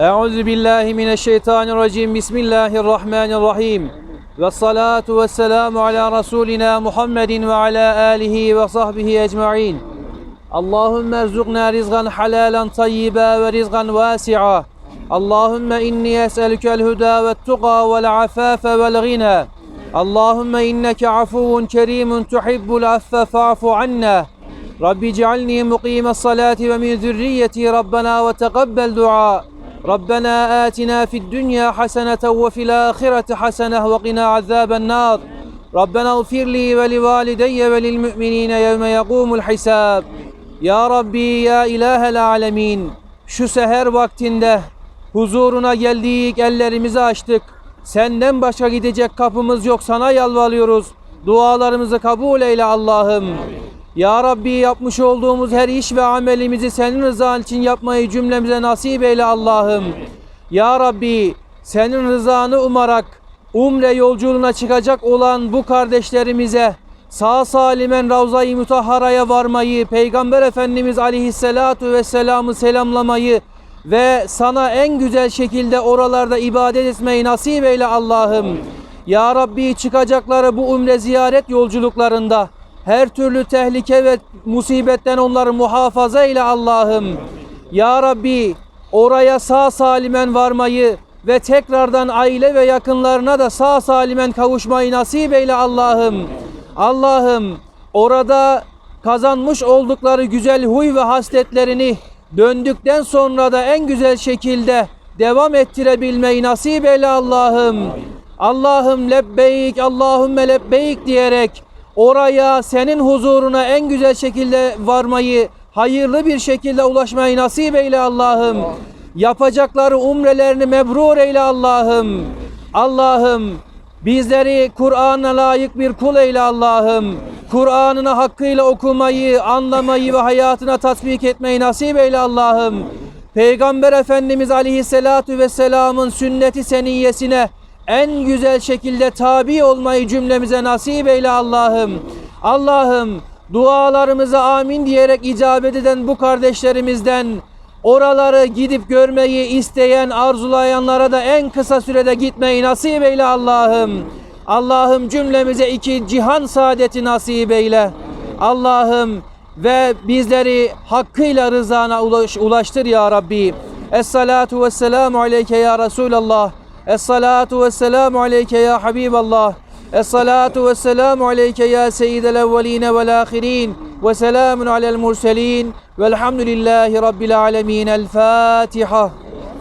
أعوذ بالله من الشيطان الرجيم. بسم الله الرحمن الرحيم. والصلاة والسلام على رسولنا محمد وعلى آله وصحبه أجمعين. اللهم ارزقنا رزقا حلالا طيبا ورزقا واسعا. اللهم إني أسألك الهدى والتقى والعفاف والغنى. اللهم إنك عفو كريم تحب العفو فاعف عنا. رب اجعلني مقيم الصلاة ومن ذريتي ربنا وتقبل دعاء. zürriyeti Rabbena ve teqabbel dua. ربنا آتنا في الدنيا حسنة وفي الآخرة حسنة وقنا عذاب النار ربنا اغفر لي ولوالدي وللمؤمنين يوم يقوم الحساب Ya Rabbi ya ilahel alemin şu seher vaktinde huzuruna geldik ellerimizi açtık senden başka gidecek kapımız yok sana yalvarıyoruz dualarımızı kabul eyle Allah'ım Ya Rabbi yapmış olduğumuz her iş ve amelimizi senin rızan için yapmayı cümlemize nasip eyle Allah'ım Ya Rabbi senin rızanı umarak umre yolculuğuna çıkacak olan bu kardeşlerimize sağ salimen Ravza-i Mutahhara'ya varmayı, Peygamber Efendimiz Aleyhisselatu Vesselam'ı selamlamayı ve sana en güzel şekilde oralarda ibadet etmeyi nasip eyle Allah'ım. Ya Rabbi çıkacakları bu umre ziyaret yolculuklarında her türlü tehlike ve musibetten onları muhafaza eyle Allah'ım. Ya Rabbi oraya sağ salimen varmayı ve tekrardan aile ve yakınlarına da sağ salimen kavuşmayı nasip eyle Allah'ım. Allah'ım orada kazanmış oldukları güzel huy ve hasletlerini döndükten sonra da en güzel şekilde devam ettirebilmeyi nasip eyle Allah'ım. Allah'ım lebbeyk, Allahümme lebbeyk diyerek oraya senin huzuruna en güzel şekilde varmayı, hayırlı bir şekilde ulaşmayı nasip eyle Allah'ım. Yapacakları umrelerini mebrur eyle Allah'ım. Allah'ım bizleri Kur'an'a layık bir kul eyle Allah'ım. Kur'an'ını hakkıyla okumayı, anlamayı ve hayatına tatbik etmeyi nasip eyle Allah'ım. Peygamber Efendimiz Aleyhisselatu Vesselam'ın sünneti seniyyesine en güzel şekilde tabi olmayı cümlemize nasip eyle Allah'ım. Allah'ım dualarımıza amin diyerek icabet eden bu kardeşlerimizden oraları gidip görmeyi isteyen, arzulayanlara da en kısa sürede gitmeyi nasip eyle Allah'ım. Allah'ım cümlemize iki cihan saadeti nasip eyle. Allah'ım ve bizleri hakkıyla rızana ulaş, ulaştır ya Rabbi. Es-salatu vesselamu aleyke ya Resulallah. الصلاة والسلام عليك يا حبيب الله. الصلاة والسلام عليك يا سيد الأولين والآخرين وسلام على المرسلين والحمد لله رب العالمين. الفاتحة.